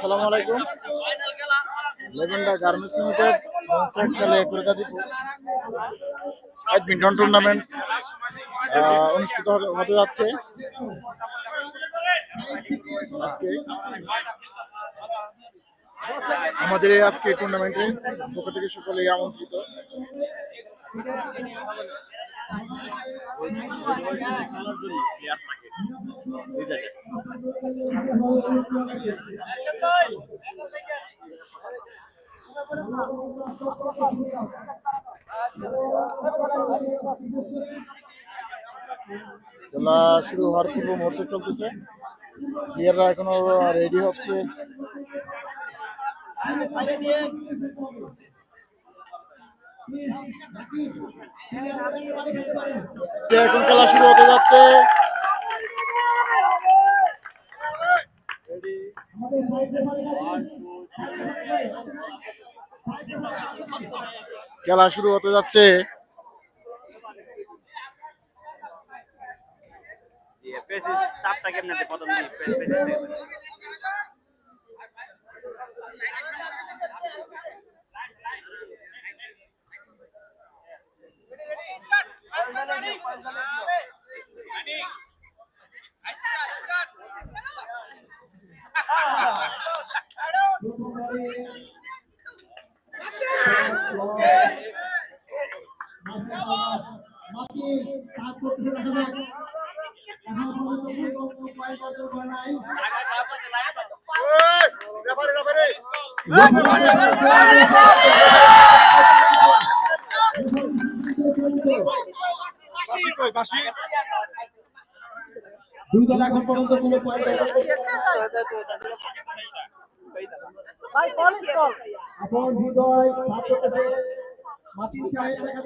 আসসালামু আলাইকুম। লেভেন্ডা garments limited, panchayat খেলে কলকাতিপুর ব্যাডমিন্টন টুর্নামেন্ট অনুষ্ঠিত হতে- যাচ্ছে। আজকে আমাদের এই আজকে টুর্নামেন্টে পক্ষ থেকে সকলেই আমন্ত্রিত। খেলা শুরু হওয়ার পূর্ব মুহূর্তে চলতেছে। প্লেয়াররা এখনও রেডি হচ্ছে। এখন খেলা শুরু হতে যাচ্ছে। খেলা শুরু হতে যাচ্ছে। চাপটা কেমনে দেয় প্রথম দিকে পেস পেস দুই দল এখন পর্যন্ত কোনো পয়েন্ট এখন হৃদয় করতেছে সাহেব দেখা।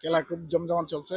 খেলা খুব জমজমাট চলছে।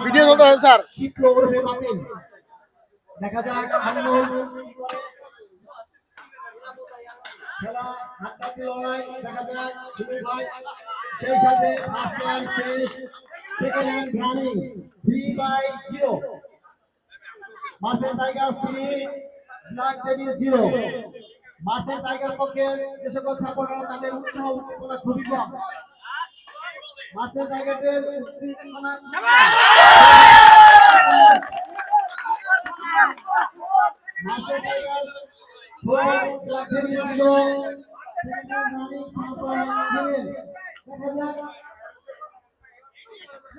ভিডিও চলতে হবে স্যার দেখা যাক খেলা হাড্ডাহাড্ডি লড়াই দেখা যাক ভাই সেই সাথে second hand running three by zero Marcel Tiger three Black Devil zero Marcel Tiger পক্ষে যে সকল সাপোর্টাররা তাদের উৎসাহ উদ্দীপনা খুবই কম মার্সেল টাইগারদের উদ্দীপনা খেলা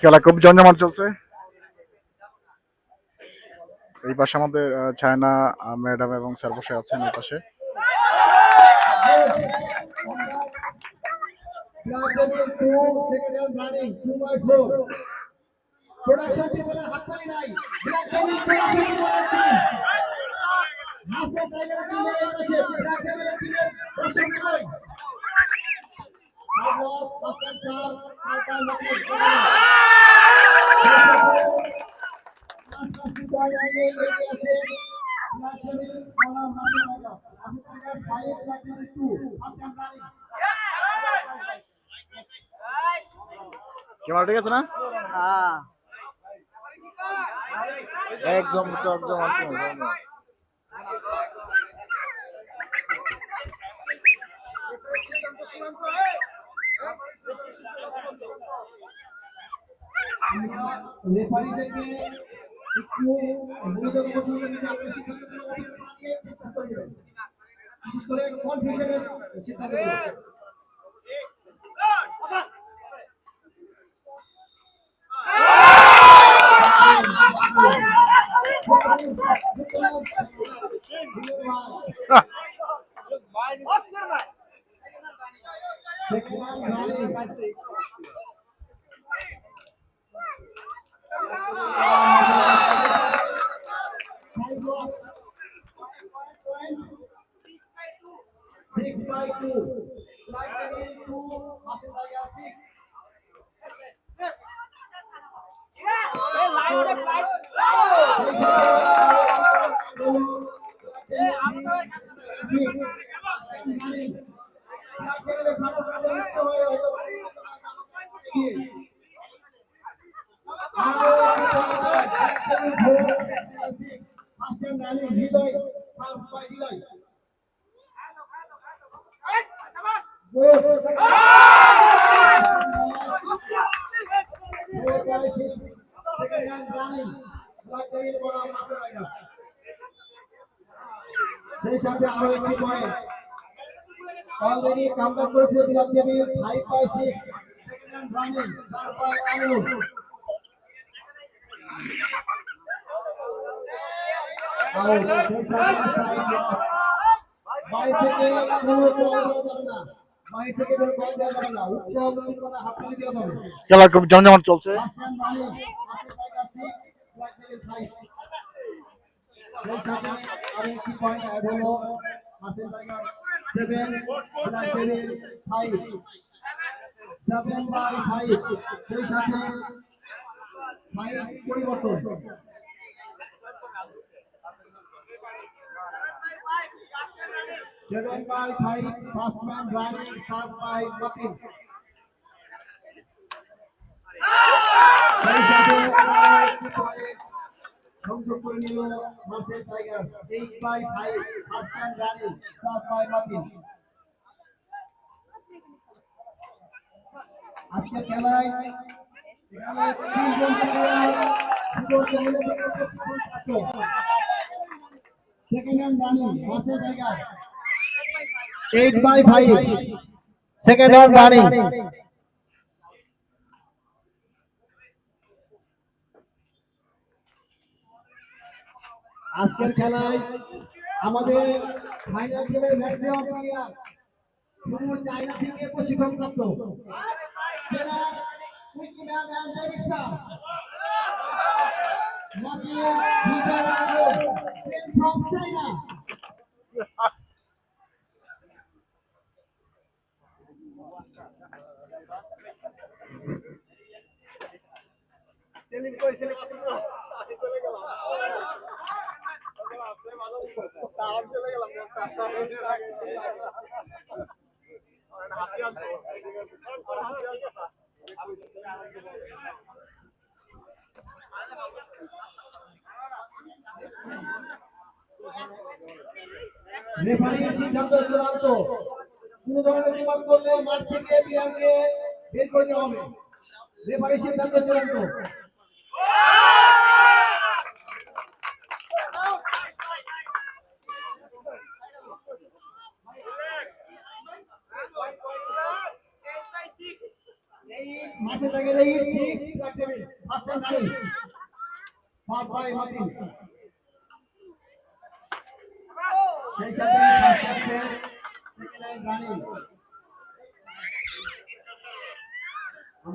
খেলা খুব জমজমাট চলছে। এই পাশে আমাদের ছায়না ম্যাডাম এবং স্যার বসে আছেন এই পাশে। Flag level two, second round running, two by four. Production team বলে হাততালি নাই। Flag level production team বলে team। হাসপাতাল টাইগার টিমের এই পাশে, flag level এর team এর দর্শক নাই। Five off, পাঁচটা চার, পাঁচটা নব্বই। পাঁচটা সুপার আগে এগিয়ে আছে। Flag level, মালা মালা মালা। হাসপাতাল five, flag level two, হাসপাতাল running। ক্যামেরা ঠিক আছে না হ্যাঁ একদম একদম একদম আমরা বিশেষ করে কনফিউশনের সিদ্ধান্তগুলো। Second সেই সাথে আরও একটি পয়েন্ট অলরেডি কামব্যাক করেছে বিরাট দেবী five by six running by থেকে খেলা খুব জমজমাট চলছে। Last time running, Hasan Tiger six, Black Devil five. সেই সাথে আরও একটি পয়েন্ট অ্যাড হলো হাসেন Tiger seven Black Devil five seven by five সেই সাথে ফাইভ পরিবর্তন seven by five first man running সাত বাই মাতিন সেই সাথে আরও একটি পয়েন্ট সংযোগ করে নিল Marcel Tiger. Second hand running Marcel Tiger. Eight by five second hand running আজকের খেলায় আমাদের ফাইনাল গেমের ম্যাক্সিমাম প্লেয়ার শুধু চায়না থেকে প্রশিক্ষণ প্রাপ্ত অ্যান্ড রেফারির সিদ্ধান্ত চূড়ান্ত। কোন ধরনের বিবাদ করলে মাঠ থেকে প্লেয়ারকে বের করে দেওয়া হবে। রেফারির সিদ্ধান্ত চূড়ান্ত। মাঠে থেকে এই ঠিক, রাখতে হবে। ফার্স্ট টাইম সাত বাই মাতিন সেই সাথে রানিং।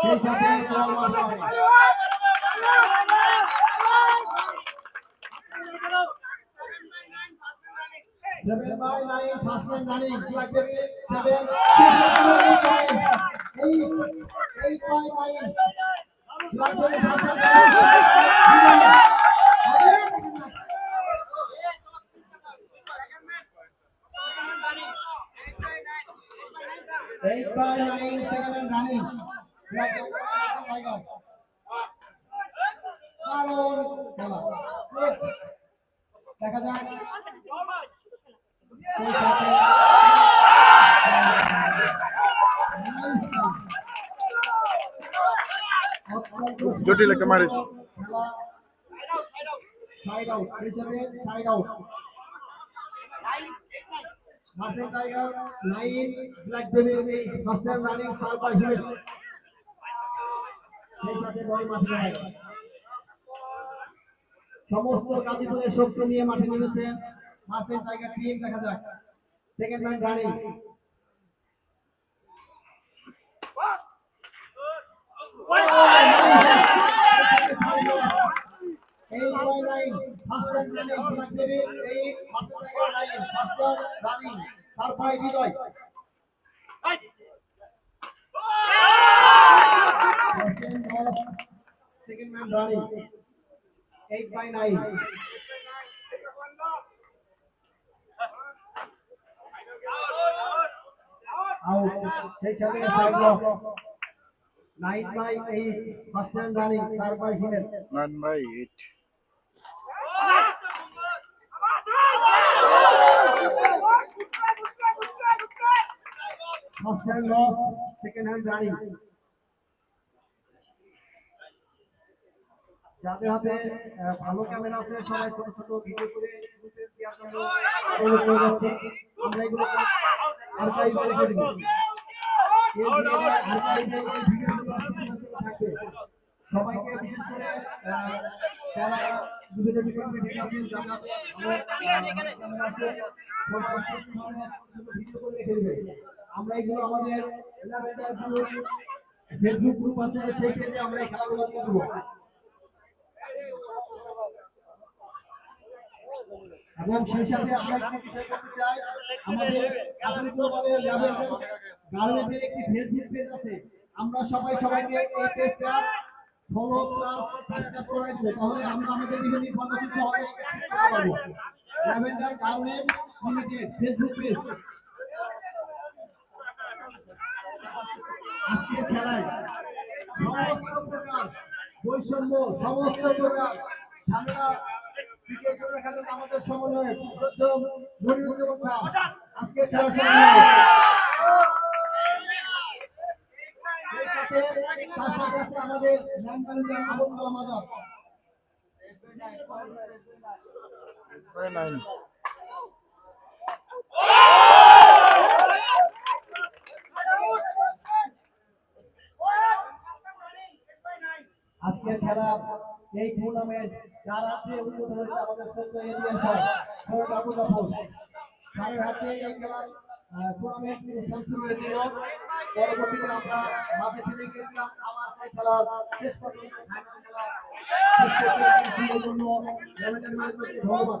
সেই সাথে। Seven by nine, first running, like seven, eight by eight, eight by nine. Eight by nine, second running. Like the tiger. কারণ খেলা Eight. দেখা যাক সেই সাথে জটিল একটা মারিস সাইড আউট হিসেবে side out Marcel Tiger nine Black Devil first time running fur by Himel সমস্ত গাজীপুরের শক্তি নিয়ে মাঠে নেমেছেন মার্সেল টাইগার টিম দেখা যাক সেকেন্ড ম্যান রানিং তারপরে হৃদয়। Second man running, eight by nine. Out, সেই সাথে side lock. Nine by eight, first time running, তারপরে Himel. Nine by eight First hand loss, second hand running. যাদের হাতে ভালো camera আছে সবাই ছোট ছোট ভিডিও করে অনুরোধ যাচ্ছি। আমরা এগুলো আর্কাইভে সবাইকে বিশেষ করে যারা বিভিন্ন যারা আমার ক্যামেরা আছে ভিডিও করে রেখে দিবেন আমরা এগুলো আমাদের ফেসবুক গ্রুপ আছে সেই পেজে আমরা এই খেলাগুলো করব এবং সেই সাথে আমরা একটি বিষয় করতে চাই, আমাদের গার্মেন্টের একটি ফেসবুক পেজ আছে। আমরা সবাই সবাইকে এই পেজটা ফলো প্লাস সাবস্ক্রাইব করে দেবো তাহলে আমরা আমাদের বিভিন্ন ইনফরমেশন সহজে পারব। Lavender Garment Limited Facebook page আজকের খেলায় সমস্ত প্রকার বৈষম্য, সমস্ত প্রকার জন্য আমাদের সমন্বয়ে আছে আমাদের আজকের খেলা এই টুর্নামেন্ট যার হাতে উন্নত হয়েছে, আমাদের সত্য স্যার সৈয়দ আবু জাফর স্যারের হাতে এই খেলার টুর্নামেন্ট শুরু হয়েছিল। পরবর্তীতে আমরা মাঠে ফিরে গিয়েছিলাম, আবার সেই খেলার শেষ পর্যন্ত ফাইনাল খেলা ধন্যবাদ।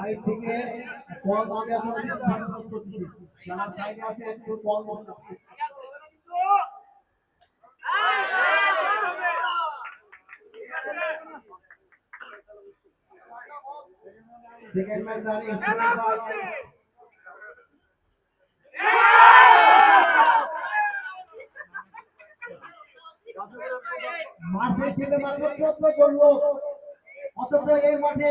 সাইড থেকে যারা সাইডে আছে একটু সেকেন্ড ম্যাচ দাঁড়িয়ে মাঠে খেলে মাত্র চোদ্দ করল। অথচ এই মাঠে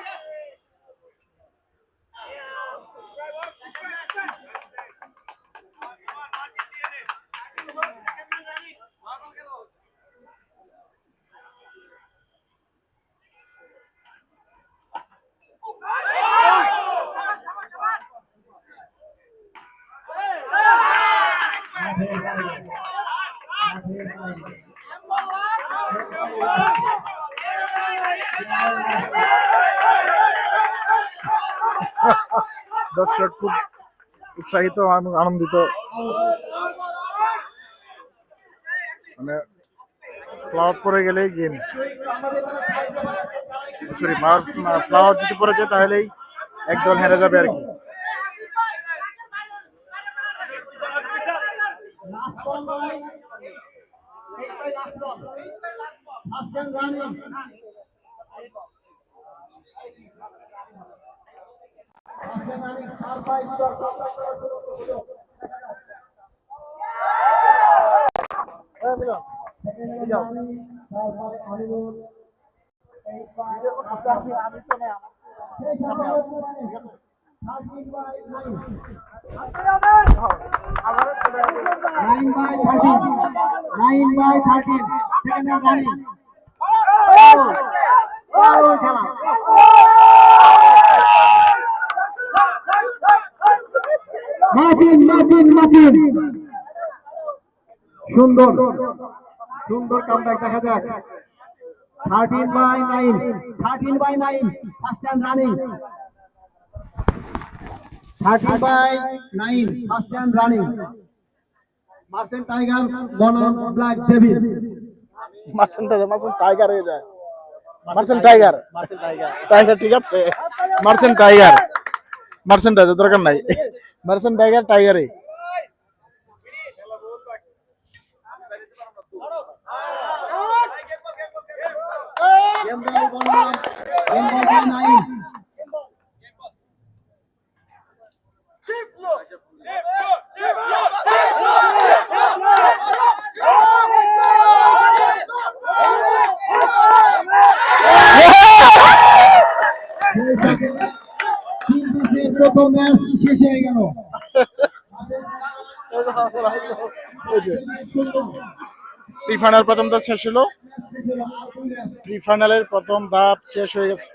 দর্শক খুব উৎসাহিত আনন্দিত। মানে ফ্লাওয়ার পরে গেলেই গেম সরি ফ্লাওয়ার যদি পড়ে যায় তাহলেই একদল হেরে যাবে আর কি Last ball by eight by last ball. First and running. First and running, sharp by Vidor. Second and running, sharp by Hollywood. Eight by Thirteen by nine. Nine by thirteen. Nine by thirteen. Second and running. Oh, oh, খেলা। Martin Martin Martin সুন্দর সুন্দর comeback দেখা যাক। Thirteen by nine thirteen by nine first and running thirteen by nine first and running Marcel Tiger বনাম Black Devil Marcel Tiger Marcel Tiger হয়ে যায়। Marcel tiger tiger ঠিক আছে। মার্সেল টাইগার মার্সেল টাইগার দরকার নাই। Marcel Tiger টাইগারে game ball বনাম pre final প্রথম ধাপ শেষ হলো। প্রি ফাইনালের প্রথম ধাপ শেষ হয়ে গেছে।